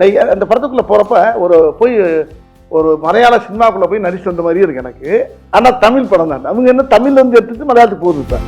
நான் அந்த படத்துக்குள்ளே போகிறப்ப ஒரு போய் ஒரு மலையாள சினிமாக்குள்ளே போய் நடிச்சு வந்த மாதிரியே இருக்கு எனக்கு. ஆனால் தமிழ் படம் தான். அவங்க என்ன தமிழ்லேருந்து எடுத்துட்டு மலையாளத்துக்கு போகுது இப்போ.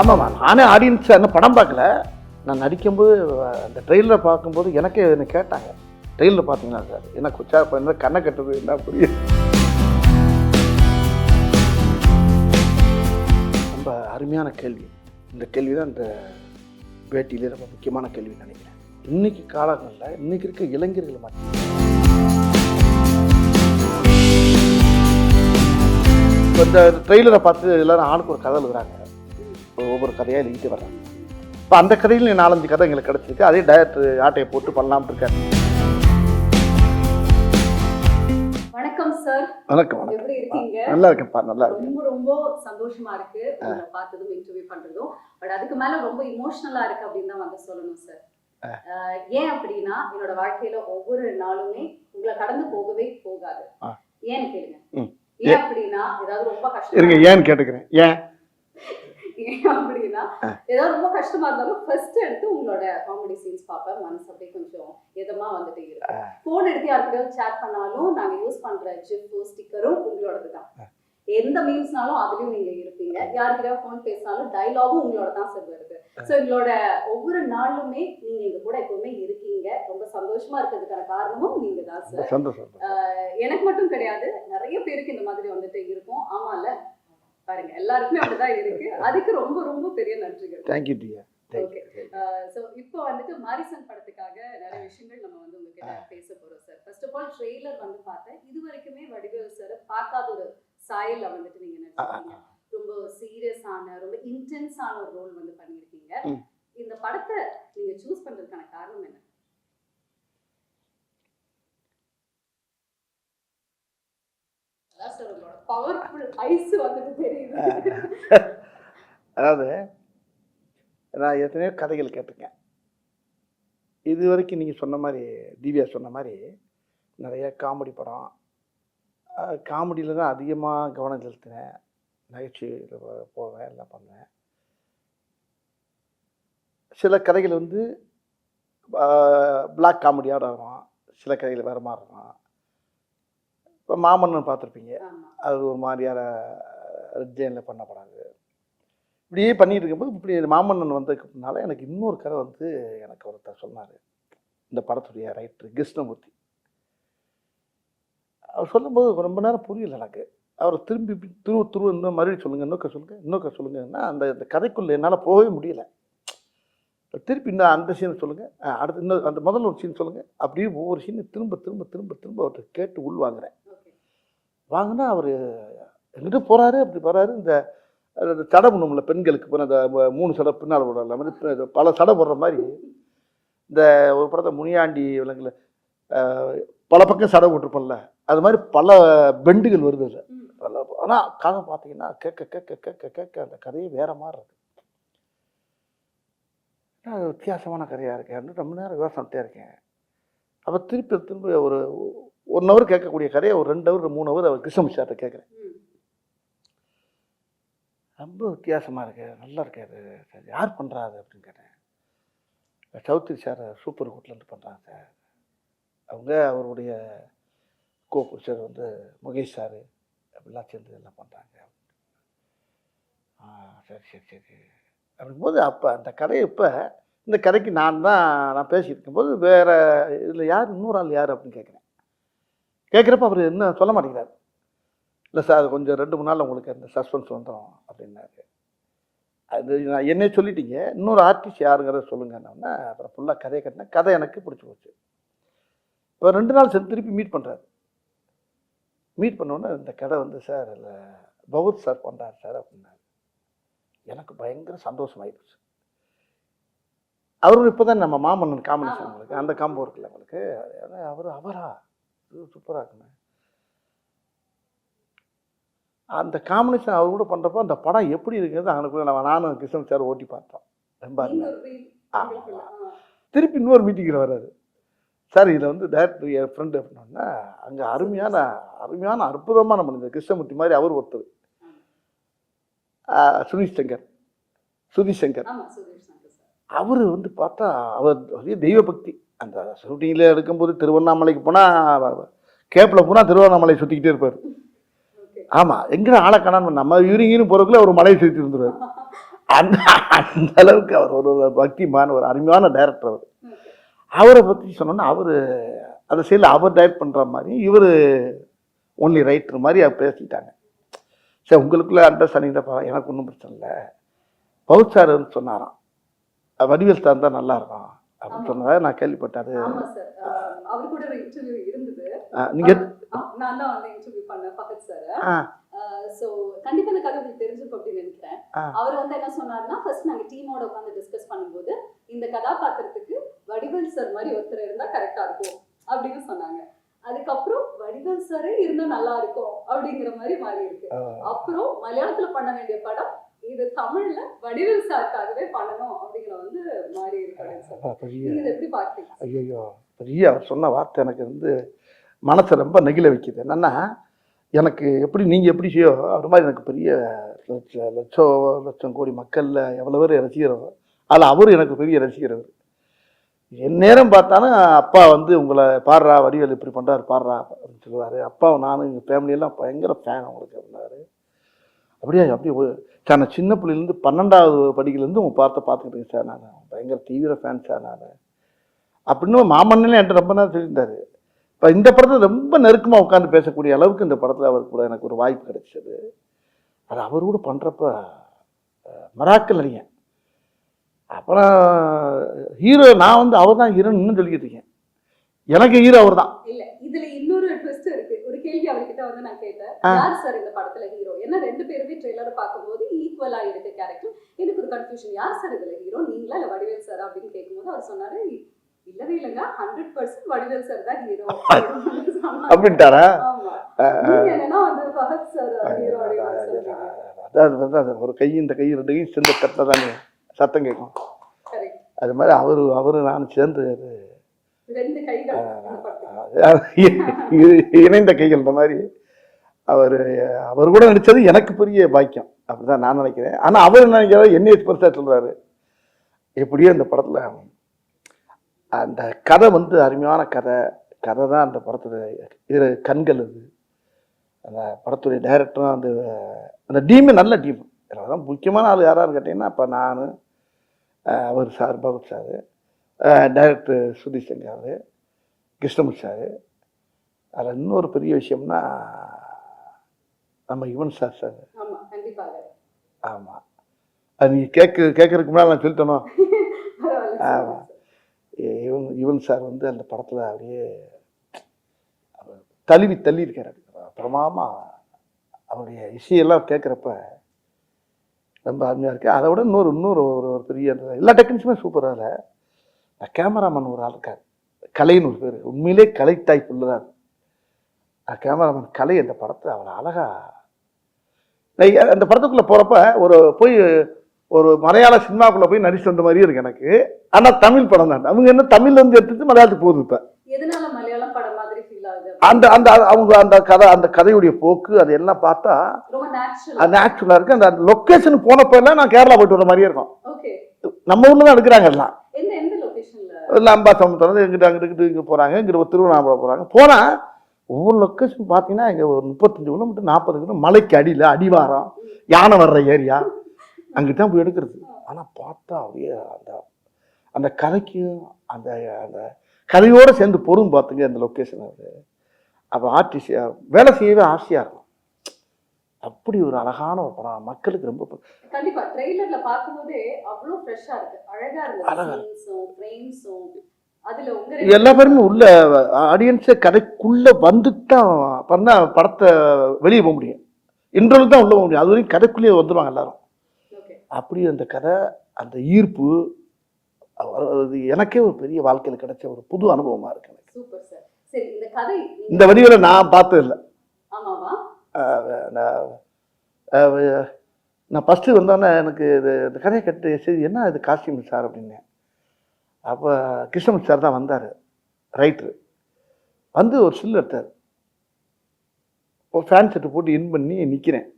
ஆமாம்மா நானே ஆடியன்ஸ் என்ன படம் பார்க்கல. நான் நடிக்கும்போது அந்த ட்ரெயிலரை பார்க்கும்போது எனக்கே என்ன கேட்டாங்க. ட்ரெயிலில் பார்த்தீங்கன்னா சார்? என்ன குச்சா என்ன கண்ணை கட்டுறது என்ன புரியுது ரொம்ப அருமையான கேள்வி. இந்த கேள்வி தான் இந்த பேட்டியிலே ரொம்ப முக்கியமான கேள்வி நினைக்கிறேன். இன்னைக்கு காலங்களில் இன்னைக்கு இருக்க இளைஞர்கள் மட்டும் இப்போ இந்த ட்ரெய்லரை பார்த்து எல்லாரும் ஆணுக்கு ஒரு கதை எழுதுறாங்க. ஒவ்வொரு கதையாக எழுதிட்டு வர்றாங்க. இப்போ அந்த கதையில் நாலஞ்சு கதை எங்களுக்கு கிடச்சிருக்கு. அதே டேரக்டர் ஆட்டையை போட்டு பண்ணலாம்னு இருக்காரு. வணக்கம் சார் வணக்கம் வணக்கம். எப்படி இருக்கீங்க? நல்லா இருக்கேன்ப்பா நல்லா இருக்கேன். ரொம்ப ரொம்ப சந்தோஷமா இருக்கு உங்களை பார்த்ததும் இன்டர்வியூ பண்றதும் பட் அதுக்கு மேல ரொம்ப இமோஷனலா இருக்கு அப்படின்னு தான் வந்து சொல்லணும் சார் ஏன் அப்படின்னா என்னோட வாழ்க்கையில ஒவ்வொரு நாளுமே உங்களை கடந்து போகவே போகாது. ஆ. ஏன்னு கேளுங்க. ஏன் அப்படின்னா ஏதாவது ரொம்ப இருங்க கஷ்டம் ஏன்னு கேட்டுக்கிறேன். ஏன்? ஏன் அப்படின்னா ஏதாவது ரொம்ப கஷ்டமா இருந்தாலும் ஃபர்ஸ்ட் எடுத்து உங்களோட காமெடி சீன்ஸ் பார்ப்பேன். மனசு அப்படியே கொஞ்சம் இதமா வந்துட்டு இருக்கு போன் எடுத்து யாருக்கிட்டயாவது சேட் பண்ணாலும் நாங்க யூஸ் பண்ற ஜிப்பு ஸ்டிக்கரும் உங்களோடது தான். எந்த மீம்ஸ்னாலும் அதுலயும் நீங்க இருப்பீங்க. யாருக்கிட்டயாவது போன் பேசினாலும் டயலாகும் உங்களோட தான் சார் வருது. ஸோ எங்களோட ஒவ்வொரு நாளுமே நீங்க எங்க கூட எப்பவுமே இருக்கீங்க. ரொம்ப சந்தோஷமா இருக்கிறதுக்கான காரணமும் நீங்க தான் சார் எனக்கு மட்டும் கிடையாது. நிறைய பேருக்கு இந்த மாதிரி வந்துட்டு இருக்கும். ஆமால பாருங்க எல்லாருக்குமே அப்படிதான் இருக்கு. அதுக்கு ரொம்ப ரொம்ப பெரிய நன்றிகள். தேங்க்யூ டியா. ஸோ இப்போ வந்துட்டு மாரிசன் படத்துக்காக நிறைய விஷயங்கள் நம்ம வந்து உங்ககிட்ட பேச போறோம் sir first of all trailer வந்து பார்த்தேன். இது வரைக்குமே வடிவேல் சார் பார்க்காத ஒரு சாயல்ல வந்துட்டு நீங்க நடிச்சிருக்கீங்க ரொம்ப சீரியஸான ரொம்ப இன்டென்ஸான ஒரு ரோல் வந்து பண்ணியிருக்கீங்க. இந்த படத்தை நீங்க சூஸ் பண்றதுக்கான காரணம் என்ன அதான் சார் உங்களோட பவர்ஃபுல் ஐஸ் வந்துட்டு தெரியுது. அதாவது நான் எத்தனையோ கதைகள் கேட்டிருக்கேன். இது வரைக்கும் நீங்கள் சொன்ன மாதிரி திவ்யா சொன்ன மாதிரி நிறைய காமெடி படம். காமெடியில் தான் அதிகமாக கவனம் செலுத்தினேன். நகைச்சுவையில் போவேன் எல்லாம் பண்ணுவேன். சில கதைகள் வந்து பிளாக் காமெடியோட வரும் சில கதைகள் வேறு மாதிரி இருக்கும் இப்போ மாமன்னன் பார்த்துருப்பீங்க. அது ஒரு மாதிரியான ரெட்ஜைனில் பண்ணப்படாது. இப்படியே பண்ணிட்டு இருக்கும்போது இப்படி மாமன்னன் வந்ததுக்குனால எனக்கு இன்னொரு கதை வந்து எனக்கு ஒருத்தர் சொன்னார். இந்த படத்துடைய ரைட்டர் கிருஷ்ணமூர்த்தி. அவர் சொல்லும்போது ரொம்ப நேரம் புரியல எனக்கு. அவர் திரும்பி துருவ துருவ இன்னும் மறுபடியும் சொல்லுங்கள் இன்னொக்க சொல்லுங்கள் இன்னொக்க சொல்லுங்கன்னா அந்த அந்த கதைக்குள்ளே என்னால் போகவே முடியல. திருப்பி இன்னும் அந்த சீன் சொல்லுங்கள் அடுத்து இன்னும் அந்த முதல்ல ஒரு சீன் சொல்லுங்கள் அப்படியே ஒவ்வொரு சீனை திரும்ப திரும்ப திரும்ப திரும்ப அவர்கிட்ட கேட்டு உள் வாங்குறேன் ஓகே வாங்கினா அவர் எங்கிட்ட போகிறாரு அப்படி போகிறாரு இந்த சடை பண்ணும்ல பெண்களுக்கு இப்போ அந்த மூணு சடை பின்னால் போடுறல மாதிரி பல சடை போடுற மாதிரி இந்த ஒரு படத்தை முனியாண்டி விலங்குல பல பக்கம் சடை போட்டிருப்போம்ல அது மாதிரி பல பெண்டுகள் வருது அதில். ஆனால் கதை பார்த்தீங்கன்னா கேட்க கேட்க கேட்க கேட்க அந்த கதையே வேற மாதிரி இருக்கு. வித்தியாசமான கதையாக இருக்கேன் ரொம்ப நேரம் யோசனைட்டே இருக்கேன். அப்போ திருப்பி திருப்பி ஒரு ஒன் ஹவர் கேட்கக்கூடிய கதையை ஒரு ரெண்டு ஹவர் மூணு ஹவர் அவர் கிருஷ்ணமிச்சார்ட்ட கேட்குறேன். ரொம்ப வித்தியாசமாக இருக்கு. நல்லா இருக்கு அது. சரி யார் பண்ணுறா அது அப்படின்னு கேட்டேன். சௌத்ரி சார் சூப்பர் ஹோட்டலேருந்து பண்ணுறாங்க சார். அவங்க அவருடைய கோ சார் வந்து முகேஷ் சார். அப்படிலாம் சேர்ந்து எல்லாம் பண்ணுறாங்க சரி சரி சரி. அப்படிங்கும்போது அப்போ அந்த கதையை இப்போ இந்த கதைக்கு நான் தான் நான் பேசியிருக்கும் போது வேறு இதில் யார் இன்னொரு ஆள் யார் அப்படின்னு கேட்குறேன். கேட்குறப்ப அவர் என்ன சொல்ல மாட்டேங்கிறார். இல்லை சார் அது கொஞ்சம் ரெண்டு மூணு நாள் உங்களுக்கு அந்த சஸ்பென்ஸ் வந்துடும் அப்படின்னாரு. அது நான் என்னே சொல்லிட்டீங்க. இன்னொரு ஆர்டிஸ்ட் யாருங்கிறத சொல்லுங்கன்னா அப்புறம் ஃபுல்லாக கதையை கட்டினேன் கதை எனக்கு பிடிச்சி போச்சு. இப்போ ரெண்டு நாள் சென்று திருப்பி மீட் பண்ணுறாரு மீட் பண்ணோன்னே இந்த கதை வந்து சார் இல்லை பகவத் சார் பண்ணுறாரு சார் அப்படின்னாரு. எனக்கு பயங்கர சந்தோஷமாயிடுச்சு அவரும் இப்போ தான் நம்ம மாமன்னன் ஆமா. உங்களுக்கு அந்த காம்போ இருக்குல்ல உங்களுக்கு. அவர் அவரா? சூப்பராக இருக்குங்க அந்த காம்பினேஷன் அவர் கூட பண்ணுறப்போ அந்த படம் எப்படி இருக்குது அங்கே நம்ம நானும் கிருஷ்ணன் சார் ஓட்டி பார்த்தோம். ரொம்ப. திருப்பி இன்னொரு மீட்டிங்கில் வர்றாரு. சார் இதில் வந்து டேரக்டர் என் ஃப்ரெண்டு அப்படின்னா அங்கே அருமையான அருமையான அற்புதமான மனிதர் கிருஷ்ணமூர்த்தி மாதிரி அவர் ஒருத்தர். ஆ, சுனிஷ் சங்கர். சுதி சங்கர். ஆமா சுதீஷ் சங்கர் அவர் வந்து பார்த்தா அவர் தெய்வ பக்தி அந்த ஷூட்டிங்கில் எடுக்கும்போது திருவண்ணாமலைக்கு போனால் கேப்பில் போனால் திருவண்ணாமலை சுற்றிக்கிட்டே இருப்பார். ஆமாம் எங்கே ஆளை காணாம நம்ம யூரிங்கின்னு போகிறதுக்குள்ள அவர் மலையை சுற்றி இருந்துருவார். அந்த அந்த அளவுக்கு அவர் ஒரு ஒரு பக்திமான ஒரு அருமையான டைரக்டர் அவர். அவரை பற்றி சொன்னோன்னா அவர் அந்த சைடில் அவர் டைரக்ட் பண்ணுற மாதிரி இவர் ஒன்லி ரைட்டர் மாதிரி அவர் பேசிட்டாங்க. சரி உங்களுக்குள்ள அண்டர்ஸ்டாண்டிங் தான் எனக்கு ஒன்றும் பிரச்சனை இல்லை. பவுத் சார் வந்து சொன்னாராம். வடிவேல் சார் தான் நல்லா இருக்கும். அப்படின்னு சொன்னதை நான் சார். அவர் கூட ஒரு இன்டர்வியூ இருந்தது. நீங்கள் ஆ, நான் தான் வந்து இன்டர்வியூ பண்ணேன் பகத் சார் சோ கண்டிப்பா இந்த கதை உங்களுக்கு தெரிஞ்சிருக்கும் அப்படின்னு நினைக்கிறேன். அவர் வந்து என்ன சொன்னாருன்னா ஃபர்ஸ்ட் நாங்க டீமோட உட்காந்து டிஸ்கஸ் பண்ணும்போது இந்த கதாபாத்திரத்துக்கு வடிவேல் சார் மாதிரி ஒருத்தர் இருந்தா கரெக்டா இருக்கும் அப்படின்னு சொன்னாங்க. அதுக்கப்புறம் வடிவேல் சாரே இருந்தா நல்லா இருக்கும் அப்படிங்கிற மாதிரி மாறி இருக்கு. அப்புறம் மலையாளத்துல பண்ண வேண்டிய படம் இது தமிழ்ல வடிவேல் சாருக்காகவே பண்ணணும் அப்படிங்கிற வந்து மாறி இருக்கு அப்படின்னு சொல்லி பெரிய நீங்க இதை எப்படி பாக்குறீங்க ஐயோ பெரிய அவர் சொன்ன வார்த்தை எனக்கு வந்து மனசை ரொம்ப நெகிழ வைக்குது. என்னன்னா எனக்கு எப்படி நீங்கள் எப்படி செய்யோ அது மாதிரி எனக்கு பெரிய லட்ச லட்சம் லட்சம் கோடி மக்களில் எவ்வளோ பேர் ரசிகர் அதில் அவர் எனக்கு பெரிய ரசிகர் அவர். என் நேரம் பார்த்தாலும் அப்பா வந்து உங்களை பாடுறா வடிவேல் இப்படி பண்ணுறாரு பாடுறா அப்படின்னு சொல்லுவார். அப்பா நானும் எங்கள் ஃபேமிலியெல்லாம் பயங்கர ஃபேன் அவங்களுக்கு இருந்தார் அப்படியா அப்படியே சார் நான் சின்ன பிள்ளைலேருந்து பன்னெண்டாவது படிக்கிலேருந்து உங்கள் பார்த்த பார்த்துக்கிட்டேன் சார் நான். பயங்கர தீவிர ஃபேன் சார் நான். அப்படின்னு மாமன்னே என்கிட்ட ரொம்ப நேரம் சொல்லியிருந்தார். இப்போ இந்த படத்தில் ரொம்ப நெருக்கமாக உட்காந்து பேசக்கூடிய அளவுக்கு இந்த படத்தில் அவர் கூட எனக்கு ஒரு வாய்ப்பு கிடைச்சது. அது அவர் கூட பண்ணுறப்ப மராக்கல் அறிஞன் அப்புறம் ஹீரோ நான் வந்து அவர் தான் ஹீரோன்னு சொல்லிக்கிட்டு இருக்கேன். எனக்கு ஹீரோ அவர் தான் இல்ல இதுல இன்னொரு ட்விஸ்ட் இருக்கு. ஒரு கேள்வி அவர்கிட்ட வந்து நான் கேட்டேன். யார் சார் இந்த படத்துல ஹீரோ ஏன்னா ரெண்டு பேருமே ட்ரெய்லரை பார்க்கும்போது ஈக்குவலா இருக்கு கேரக்டர் எனக்கு ஒரு கன்ஃபியூஷன் யார் சார் இதுல ஹீரோ நீங்களா இல்ல வடிவேல் சார் அப்படின்னு கேட்கும்போது அவர் சொன்னாரு இல்லவே இல்லைங்க. ஹண்ட்ரட் பர்சன்ட் வடிவேல் சார் தான் ஹீரோ அப்படின்ட்டாரா? என்னன்னா வந்து பகத் சார் ஹீரோ அதாவது வந்து அது ஒரு கை இந்த கை ரெண்டு கை சேர்ந்த கட்டில் தானே சத்தம் கேட்கும். அது மாதிரி அவர் அவர் நான் சேர்ந்து இணைந்த கைகள் இந்த மாதிரி. அவர் அவர் கூட நடித்தது எனக்கு பெரிய பாக்கியம். அப்படிதான் நான் நினைக்கிறேன். ஆனால் அவர் என்ன நினைக்கிறாரு? என்னைய பெருசாக சொல்கிறாரு எப்படியோ இந்த படத்தில் அந்த கதை வந்து அருமையான கதை. கதை தான் அந்த படத்தில் இரு கண்கள் அது. அந்த படத்துடைய டைரக்டரும் அந்த அந்த டீமே நல்ல டீம் அதான் முக்கியமான ஆள் யாரான்னு கேட்டிங்கன்னா இப்போ நான் அவர் sir Fahadh sir. Director Sudheesh Sankar Krishnamurthy sir. அதில் இன்னொரு பெரிய விஷயம்னா நம்ம யுவன் சார் சார். ஆமாம் அது. நீங்கள் கேட்க கேட்கறதுக்கு முன்னாடி நான் சொல்லிட்டேனோ? பரவாயில்ல ஆமா. இ- யுவன் யுவன் சார் வந்து அந்த படத்தில் அப்படியே தழுவி தள்ளி இருக்கார் பிரமாமா அவருடைய இசையெல்லாம் கேட்குறப்ப ரொம்ப அருமையாக இருக்குது அதை விட இன்னொரு இன்னொரு ஒரு ஒரு பெரிய எல்லா டெக்னிக்ஸுமே சூப்பராக இல்லை கேமராமேன் ஒரு ஆள் இருக்கார் கலைன்னு ஒரு பேர். உண்மையிலே கலை டைப் உள்ளதான் கேமராமேன் கலை அந்த படத்தை அவ்வளோ அழகா அந்த படத்துக்குள்ளே போகிறப்ப ஒரு போய் ஒரு மலையாள சினிமாக்குள்ளே போய் நடிச்சு வந்த மாதிரியே இருக்கு எனக்கு. ஆனால் தமிழ் படம் தான். அவங்க என்ன தமிழ்ல இருந்து எடுத்துட்டு மலையாளத்துக்கு போகுது இப்போ. அந்த அந்த அவங்க அந்த கதை அந்த கதையுடைய போக்கு அது எல்லாம் பார்த்தா அது ஆக்சுவலாக இருக்கு. அந்த லொக்கேஷன் போனப்ப எல்லாம் நான் கேரளா போயிட்டு வர மாதிரியே இருக்கும். நம்ம ஊர்ல தான் எடுக்கிறாங்க எல்லாம். இல்லை அம்பா சமுத்திரம் எங்கிட்ட அங்கிட்டு இங்கிட்டு இங்கே போகிறாங்க இங்கிட்டு திருவண்ணாமலை போகிறாங்க போனால் ஒவ்வொரு லொக்கேஷன் பார்த்தீங்கன்னா இங்கே ஒரு முப்பத்தஞ்சு கிலோமீட்டர் நாற்பது கிலோமீட்டர் மலைக்கு அடியில் அடிவாரம் யானை வர்ற ஏரியா அங்கிட்டு தான் போய் எடுக்கிறது. ஆனால் பார்த்தா அப்படியே அந்த அந்த கதைக்கும் அந்த அந்த கதையோடு சேர்ந்து பொருள் பார்த்துங்க அந்த லொக்கேஷன் அது. அப்போ ஆர்டிசி வேலை செய்யவே ஆசையாக இருக்கும் அப்படி ஒரு அழகான ஒரு படம். மக்களுக்கு ரொம்ப கண்டிப்பா ட்ரெய்லர்ல பாக்கும்போதே அவ்வளவு ஃப்ரெஷ்ஷா இருக்கு. அழகா இருக்கு. எல்லா பேருமே உள்ள ஆடியன்ஸே கதைக்குள்ள வந்துட்டான் பண்ணா படத்தை வெளியே போக முடியும். இன்டர்வல் தான் உள்ள போக முடியும். அது வரைக்கும் கதைக்குள்ளேயே வந்துடுவாங்க எல்லாரும். அப்படி அந்த கதை அந்த ஈர்ப்பு அது- எனக்கே ஒரு பெரிய வாழ்க்கையில் கிடைச்ச ஒரு புது அனுபவமா இருக்கு எனக்கு. இந்த வடிவில் நான் பார்த்தது இல்லை நான் நான் ஃபஸ்ட்டு வந்தோடனே எனக்கு இது இந்த கதையை கட்டு சரி என்ன இது காஸ்டியூம் சார் அப்படின்னேன் அப்போ கிருஷ்ணமூர்த்தி சார் தான் வந்தார் ரைட்ரு வந்து ஒரு சில்லு எடுத்தார். ஒரு ஃபேன் செட்டு போட்டு இன் பண்ணி நிற்கிறேன்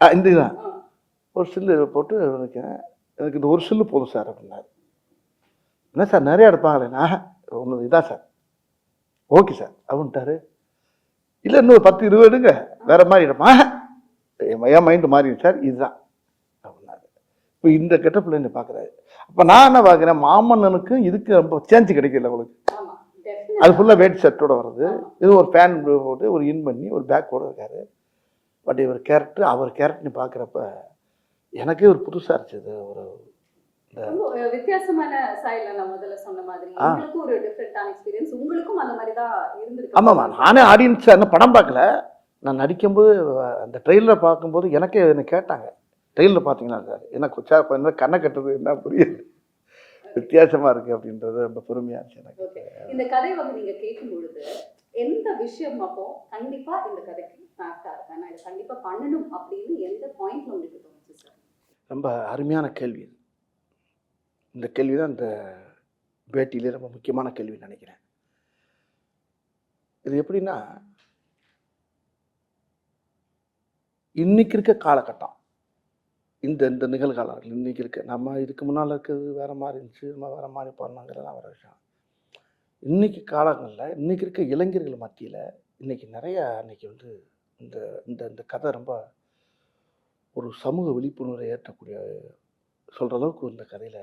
இந்த இதுதான். ஒரு சில்லு போட்டு நிற்கிறேன் எனக்கு இந்த ஒரு சில்லு போதும் சார் அப்படின்னாரு. என்ன சார் நிறையா எடுப்பாங்களேண்ணா ஒன்று இதான் சார். ஓகே சார் அப்படின்ட்டாரு. இல்லை இன்னொரு பத்து இருபது எடுங்க. வேற மாதிரி எடுப்பா என் மைண்டு மாறிடுச்சு சார். இதுதான். அப்படின்னாரு. இப்போ இந்த கெட்டப்பில் என்ன பார்க்குறாரு அப்போ நான் என்ன பார்க்குறேன் மாமன்னனுக்கும் இதுக்கு ரொம்ப சேஞ்சு கிடைக்கல உங்களுக்கு அது. ஃபுல்லாக வேட்டி ஷர்ட்டோட வருது. இது ஒரு ஃபேன் போட்டு ஒரு இன் பண்ணி ஒரு பேக்கோட இருக்காரு. பட் இவர் கேரக்டர் அவர் கேரக்டர்னு பார்க்குறப்ப எனக்கே ஒரு புதுசாக இருந்துச்சு ஒரு வித்தியாசமான சாயல்ல நான் முதல்ல சொன்ன மாதிரி ஆ. எங்களுக்கும் ஒரு டிஃப்ரெண்டான எக்ஸ்பீரியன்ஸ் உங்களுக்கும் அந்த மாதிரி தான் இருந்திருக்கு. ஆமாம்மா நானே ஆடியன்ஸ் என்ன படம் பார்க்கல. நான் நடிக்கும்போது அந்த ட்ரெயிலர் பார்க்கும்போது எனக்கே என்ன கேட்டாங்க. ட்ரெயிலர் பார்த்தீங்களா சார்? எனக்கு சார் கொஞ்சம் கண்ணை கட்டுறது என்ன புரியல வித்தியாசமாக இருக்குது அப்படின்றது ரொம்ப பெருமையாக இருந்துச்சு எனக்கு. இந்த கதை வந்து நீங்க கேட்கும் பொழுது எந்த விஷயம் அப்போ கண்டிப்பா இந்த கதைக்கு ஃபேக்டா இருக்கேன் நான் இதை கண்டிப்பா பண்ணணும் அப்படின்னு எந்த பாயிண்ட்ல உங்களுக்கு தோணுச்சு சார்? ரொம்ப அருமையான கேள்வி இந்த கேள்வி தான் இந்த பேட்டியிலே ரொம்ப முக்கியமான கேள்வின்னு நினைக்கிறேன். இது எப்படின்னா இன்றைக்கி இருக்க காலகட்டம் இந்த இந்த நிகழ்காலங்கள் இன்னைக்கு இருக்க. நம்ம இதுக்கு முன்னால் இருக்கிறது வேறு மாதிரி இருந்துச்சு நம்ம வேறு மாதிரி பண்ணாங்கிறதெல்லாம் வர விஷயம். இன்றைக்கி காலங்களில் இன்னைக்கு இருக்க இளைஞர்கள் மத்தியில் இன்றைக்கி நிறையா இன்றைக்கி வந்து இந்த இந்த இந்த கதை ரொம்ப ஒரு சமூக விழிப்புணர்வை ஏற்றக்கூடிய சொல்கிற அளவுக்கு இந்த கதையில்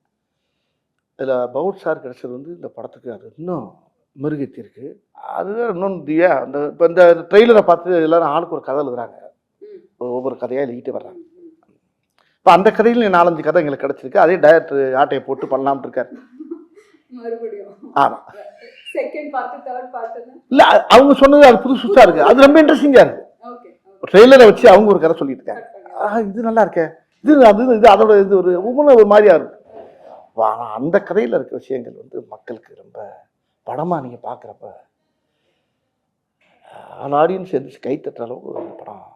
இதில் பவுட் சார் கிடைச்சது வந்து இந்த படத்துக்கு அது இன்னும் மெருகேற்றிருக்கு அதுதான் இன்னொன்று அந்த இப்போ இந்த ட்ரெய்லரை பார்த்து எல்லாரும் ஆளுக்கு ஒரு கதை எழுதுறாங்க. ஒவ்வொரு கதையாக எழுதிட்டு வர்றாங்க. இப்போ அந்த கதையில் நாலஞ்சு கதை எங்களுக்கு கிடச்சிருக்கு. அதே டைரக்டர் ஆட்டையை போட்டு பண்ணலாம்னு இருக்காரு. ஆமாம் இல்லை அவங்க சொன்னது அது புதுசு புதுசாக இருக்குது அது ரொம்ப இன்ட்ரெஸ்டிங்காக இருக்குது ட்ரெய்லரை வச்சு அவங்க ஒரு கதை சொல்லிட்டு இருக்காங்க. இது நல்லா இருக்கே. இது அது இது அதோட இது ஒரு ஒவ்வொன்றும் ஒரு மாதிரியா இருக்கும் ஆனால் அந்த கதையில் இருக்க விஷயங்கள் வந்து மக்களுக்கு ரொம்ப படமாக நீங்கள் பார்க்குறப்ப ஆல் ஆடியன்ஸ் எந்திரிச்சு கை தட்டுற அளவுக்கு ஒரு படம்.